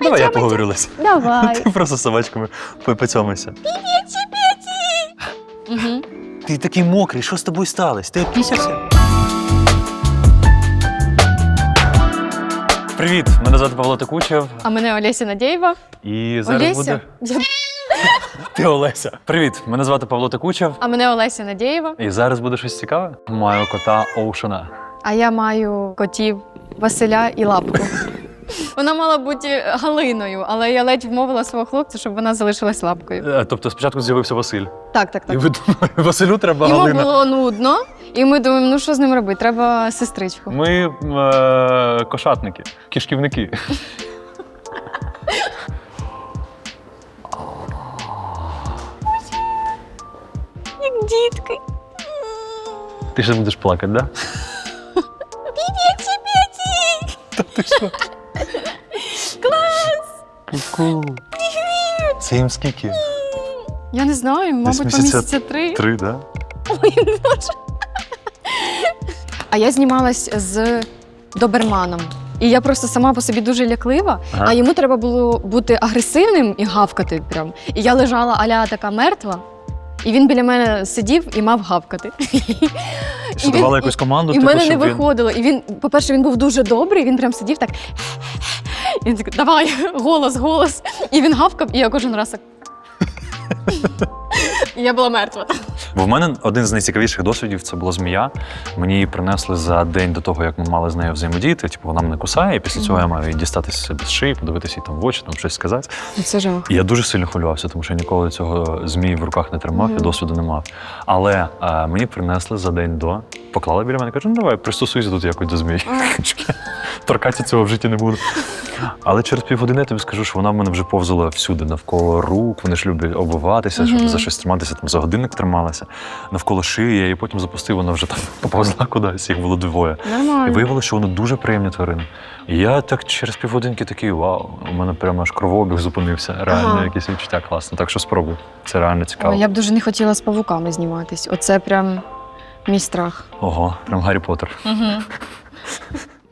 Давай я поговорю, Лесь. Давай. Ти просто з собачками по- поцьомайся. Угу. Ти такий мокрий, що з тобою сталося? Ти опісявся? Привіт, мене звати Павло Токучев. А мене Олеся Надєєва. І зараз Олеся. буде. Я- Ти Олеся. Привіт, мене звати Павло Токучев. А мене Олеся Надєєва. І зараз буде щось цікаве. Маю кота Оушена. А я маю котів Василя і лапку. Вона мала бути Галиною, але я ледь вмовила свого хлопця, щоб вона залишилась лапкою. Е, Тобто спочатку з'явився Василь. Так, так, І так. ви думаєте, Василю треба Йому Галина. було нудно, і ми думаємо, ну що з ним робити? Треба сестричку. Ми е, кошатники, кишківники. Як дітки. Ти ще будеш плакати, да? Та ти що? Ку-ку. Це їм скільки? Я не знаю, мабуть, по місяця місяця три. Три, да? Ой, Боже. А я знімалась з доберманом. І я просто сама по собі дуже ляклива, Ага. а йому треба було бути агресивним і гавкати прям. І я лежала аля така мертва, і він біля мене сидів і мав гавкати. Що він- якусь команду, І в типу, мене не щоб він... виходило. І він, по-перше, він був дуже добрий, він прям сидів так. І він такий, давай, голос, голос. І він гавкав, і я кожен раз так. І я була мертва. Бо в мене один з найцікавіших досвідів це була змія. Мені її принесли за день до того, як ми мали з нею взаємодіяти. Типу, вона мене кусає, і після цього я маю її дістатися з шиї, подивитися їй там в очі, там щось сказати. Це жах. І я дуже сильно хвилювався, тому що я ніколи цього змії в руках не тримав і досвіду не мав. Але е, мені принесли за день до, поклали біля мене, кажуть, ну давай, пристосуйся тут якось до змії. Торкатися цього в житті не буду. Але через півгодини я тобі скажу, що вона в мене вже повзала всюди, навколо рук. Вони ж люблять обвиватися, щоб за щось триматися, там за годинник трималася, навколо шиї, її потім запустив, вона вже там поповзла кудись, їх було двоє. І виявилося, що вони дуже приємні тварини. І я так через півгодинки такий вау, у мене прямо аж кровообіг зупинився. Реально, Ага. якісь відчуття класно. Так що спробуй. Це реально цікаво. Я б дуже не хотіла з павуками зніматись. Оце прям мій страх. Ого, прям Гаррі Поттер.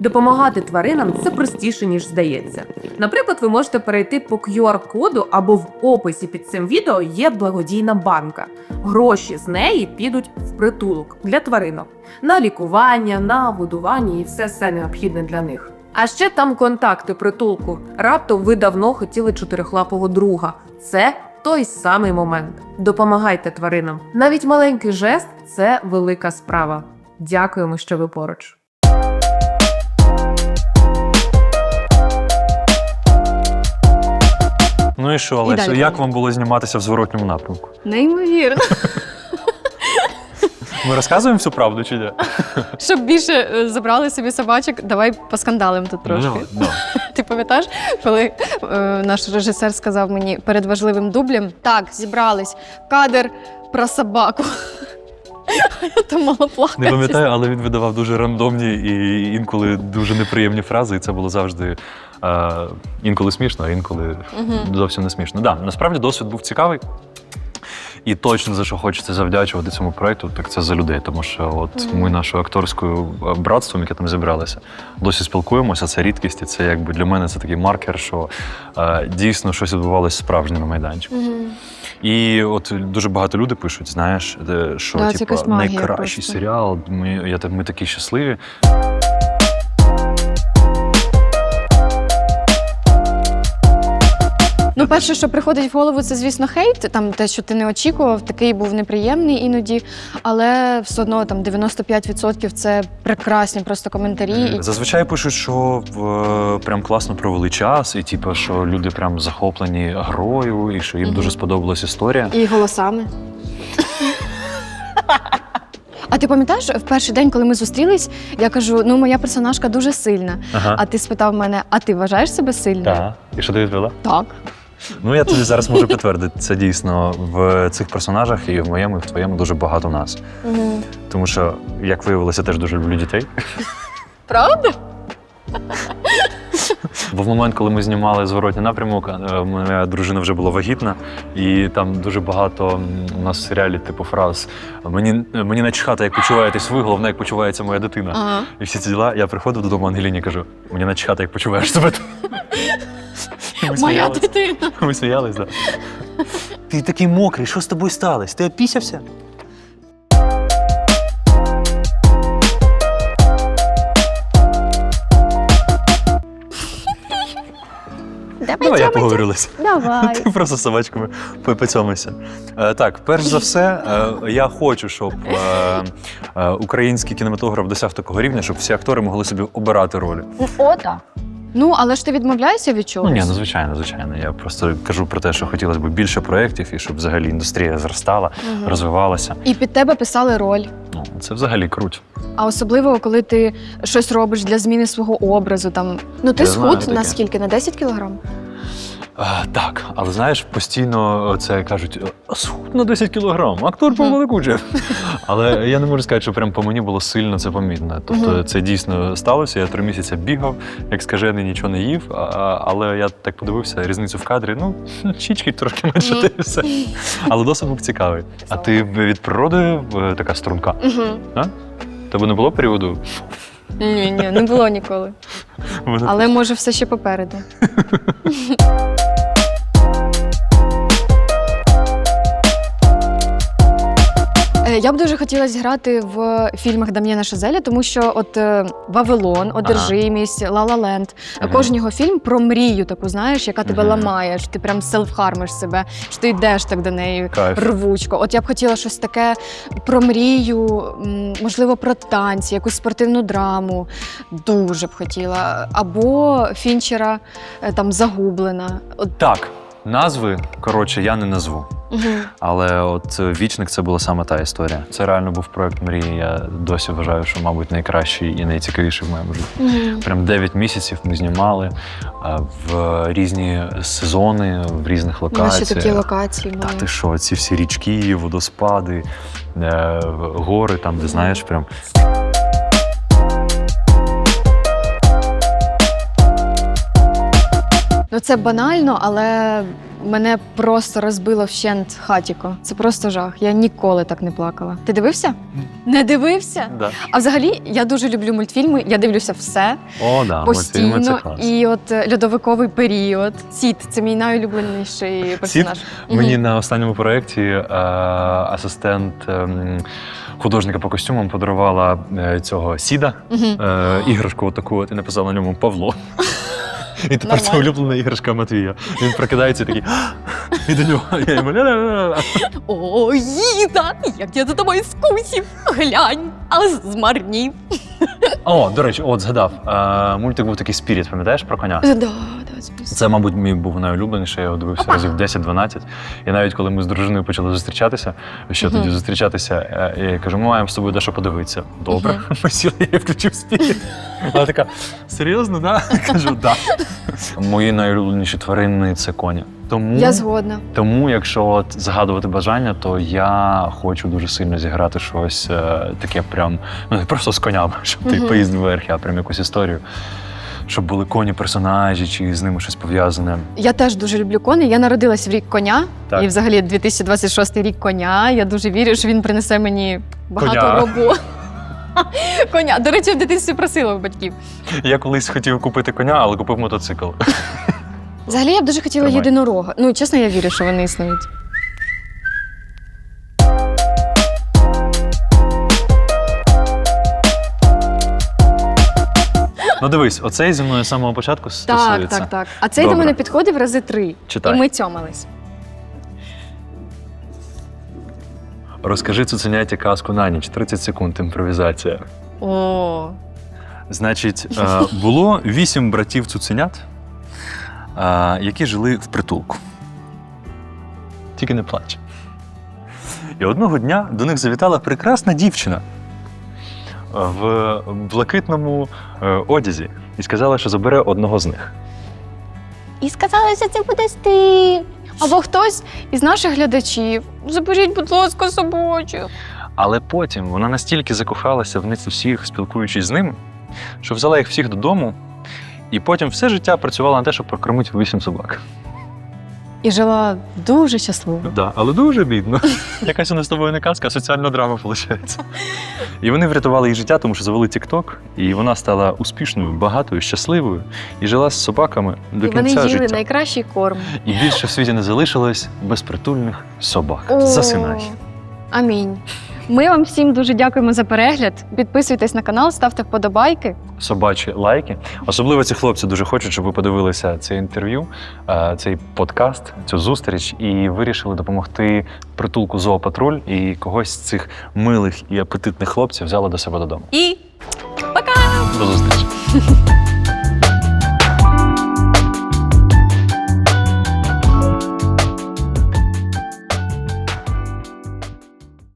Допомагати тваринам це простіше, ніж здається. Наприклад, ви можете перейти по QR-коду або в описі під цим відео є благодійна банка. Гроші з неї підуть в притулок для тваринок на лікування, на годування і все все необхідне для них. А ще там контакти притулку. Раптом ви давно хотіли чотирихлапого друга. Це той самий момент. Допомагайте тваринам. Навіть маленький жест це велика справа. Дякуємо, що ви поруч. Ну і що, Олесю, далі як вам було зніматися в зворотньому напрямку? Неймовірно. Ми розказуємо всю правду чи ні? Щоб більше е, забрали собі собачок, давай поскандалим тут трошки. Ну, ну. Ти пам'ятаєш, коли е, наш режисер сказав мені перед важливим дублем: так, зібрались, кадр про собаку. А Я там мала плакати. Не пам'ятаю, але він видавав дуже рандомні і інколи дуже неприємні фрази, і це було завжди е, інколи смішно, а інколи Мгм. зовсім не смішно. Да, насправді досвід був цікавий. І точно за що хочеться завдячувати цьому проекту, так це за людей. Тому що от Мгм. ми нашою акторською е, братством, яке там зібралося, досі спілкуємося. Це рідкість, і це якби для мене це такий маркер, що е, дійсно щось відбувалося справжнє на майданчику. Мгм. І от дуже багато людей пишуть, знаєш, де- що Да, типу, найкращий просто. серіал. Ми, я, ми такі щасливі. Перше, що приходить в голову, це, звісно, хейт. Там те, що ти не очікував, такий був неприємний іноді, але все одно там 95% це прекрасні просто коментарі. Зазвичай пишуть, що е, прям класно провели час, і типу, що люди прям захоплені грою, і що їм дуже сподобалась історія. І голосами. А ти пам'ятаєш, в перший день, коли ми зустрілись, я кажу: ну, моя персонажка дуже сильна. Ага. А ти спитав мене: а ти вважаєш себе сильною? Так. І що ти відповіла? Так. Ну я тобі зараз можу підтвердити. Це дійсно в цих персонажах і в моєму, і в твоєму дуже багато нас. Угу. Тому що, як виявилося, теж дуже люблю дітей. Правда? Бо в момент, коли ми знімали зворотній напрямок, е, моя дружина вже була вагітна, і там дуже багато у нас в серіалі, типу, фраз. Мені, мені начхати, як почуваєтесь ви, головне, як почувається моя дитина. Ага. І всі ці діла. Я приходив додому Ангеліні кажу: мені начхати, як почуваєш себе. Моя дитина. Ми сміялись, так. Ти такий мокрий, що з тобою сталося? Ти опісявся? Давай я поговорилися. Давай. Ти просто з собачками попецьомися. Е, так, перш за все, е, я хочу, щоб е, український кінематограф досяг такого рівня, щоб всі актори могли собі обирати ролі. О, так. Ну, але ж ти відмовляєшся від чогось? Ну ні, ну звичайно, звичайно. Я просто кажу про те, що хотілося б більше проєктів і щоб взагалі індустрія зростала, Мгм. розвивалася. І під тебе писали роль. Ну, це взагалі круть. А особливо, коли ти щось робиш для зміни свого образу. Там ну ти схуд таке. на скільки? На 10 кілограм? А, так, але знаєш, постійно це кажуть: «А, схуд на 10 кілограм, актор повеликуче. Але я не можу сказати, що прям по мені було сильно це помітно. Тобто це дійсно сталося. Я три місяці бігав, як скажений, нічого не їв. А, але я так подивився різницю в кадрі. Ну, чічки трошки менше та й все. Але досить був цікавий. А ти від природи е, така струнка? Угу. Тебе не було періоду? Ні, ні, не було ніколи. Але може все ще попереду. Я б дуже хотіла зіграти в фільмах Дам'єна Шазеля, тому що от е, Вавилон, Одержимість, Ла-Ла Ленд. Мгм. Кожен його фільм про мрію, таку знаєш, яка тебе Мгм. ламає, що ти прям селфхармиш себе, що ти йдеш так до неї. Кайф. Рвучко. От я б хотіла щось таке про мрію, можливо, про танці, якусь спортивну драму. Дуже б хотіла. Або Фінчера е, там загублена. От, Так, назви, коротше, я не назву. угу. Але от е, вічник це була саме та історія. Це реально був проект мрії. Я досі вважаю, що, мабуть, найкращий і найцікавіший в моєму житті. Прям 9 місяців ми знімали в різні сезони, в різних локаціях. такі локації Та ти що, ці всі річки, водоспади, е, гори, там, де знаєш, прям. Ну це банально, але мене просто розбило вщент хатіко. Це просто жах. Я ніколи так не плакала. Ти дивився? Не дивився? Да. А взагалі я дуже люблю мультфільми. Я дивлюся все О, да, мультфільми це клас. І от е, льодовиковий період. Сіт це мій найулюбленіший персонаж. Мені Мгм. на останньому проєкті е, асистент ем, художника по костюмам подарувала е, цього сіда, Мгм. е, іграшку таку, от і написала на ньому Павло. І тепер це Нормально. улюблена іграшка Матвія. Він прокидається і такий, і до нього. Я йому. О, їда! Як я за тобою скусів! Глянь, а змарнів. О, до речі, от згадав. Е, мультик був такий спіріт, пам'ятаєш про коня? Да, да, звісно. Це, мабуть, мій був найулюбленіший, я його дивився разів 10-12. І навіть коли ми з дружиною почали зустрічатися, що тоді зустрічатися, е, я кажу, ми маємо з тобою дещо подивитися. Добре, ми сіли, я включив спіріт. Вона така, серйозно, да? Кажу, да. Мої найулюбленіші тварини це коні. Тому, Я згодна. тому, якщо от згадувати бажання, то я хочу дуже сильно зіграти щось е, таке прям, ну не просто з конями, щоб ти Мгм. поїздив верхи, а прям якусь історію. Щоб були коні персонажі, чи з ними щось пов'язане. Я теж дуже люблю коней. Я народилась в рік коня, Так. і взагалі 2026 рік коня. Я дуже вірю, що він принесе мені багато Коня. роботи. Коня. До речі, в дитинстві просила у батьків. Я колись хотів купити коня, але купив мотоцикл. Взагалі я б дуже хотіла Тримай. єдинорога. Ну, чесно, я вірю, що вони існують. Ну дивись, оцей зі мною з самого початку стосується. Так, так, так. А цей Добре. до мене підходив рази три. Читай. І ми цьомались. Розкажи цуценяті казку на ніч. 30 секунд імпровізація. О, Значить, е, було вісім братів цуценят, е, які жили в притулку. Тільки не плач. І одного дня до них завітала прекрасна дівчина в блакитному е, одязі і сказала, що забере одного з них. І сказали, що це будеш ти. Або хтось із наших глядачів. Заберіть, будь ласка, собачу. Але потім вона настільки закохалася в них всіх, спілкуючись з ними, що взяла їх всіх додому І потім все життя працювала на те, щоб прокормити вісім собак. І жила дуже щасливо. Да, але дуже бідно. Якась у нас з тобою не казка, а соціальна драма виходить. І вони врятували їй життя, тому що завели TikTok, і вона стала успішною, багатою, щасливою і жила з собаками до І вони їли життя. найкращий корм. І більше в світі не залишилось безпритульних собак. О, Засинай. Амінь. Ми вам всім дуже дякуємо за перегляд. Підписуйтесь на канал, ставте вподобайки. собачі лайки. Особливо ці хлопці дуже хочуть, щоб ви подивилися це інтерв'ю, е, цей подкаст, цю зустріч, і вирішили допомогти притулку Зоопатруль і когось з цих милих і апетитних хлопців взяли до себе додому. І пока! До зустрічі!